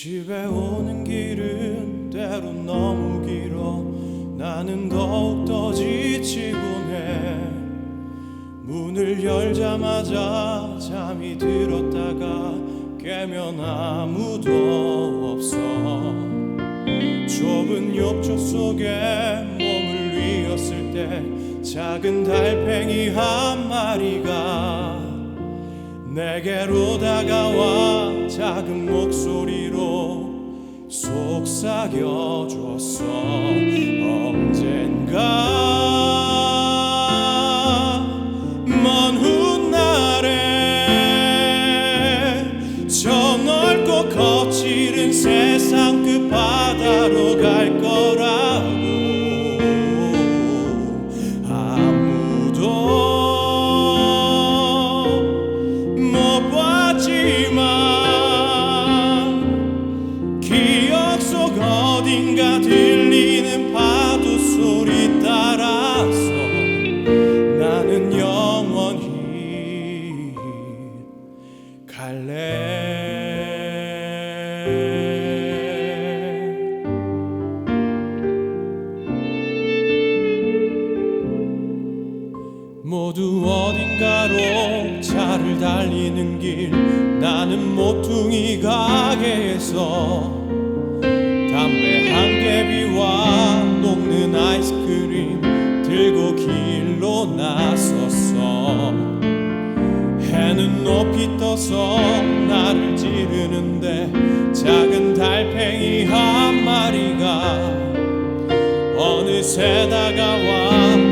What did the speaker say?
하루는 너무 길어. 나는 더욱더 지치곤 해 문을 열자마자 잠이 들었다가 깨면 아무도 없어. 좁은 욕조 속에 몸을 뉘었을 때 작은 달팽이 한 마리가 내게로 다가와 작은 목소리로 속삭여줬어. 언젠가 달리는 길 나는 모퉁이 가게에서 담배 한 개 비와 녹는 아이스크림 들고 길로 나섰어. 해는 높이 떠서 나를 찌르는데 작은 달팽이 한 마리가 어느새 다가와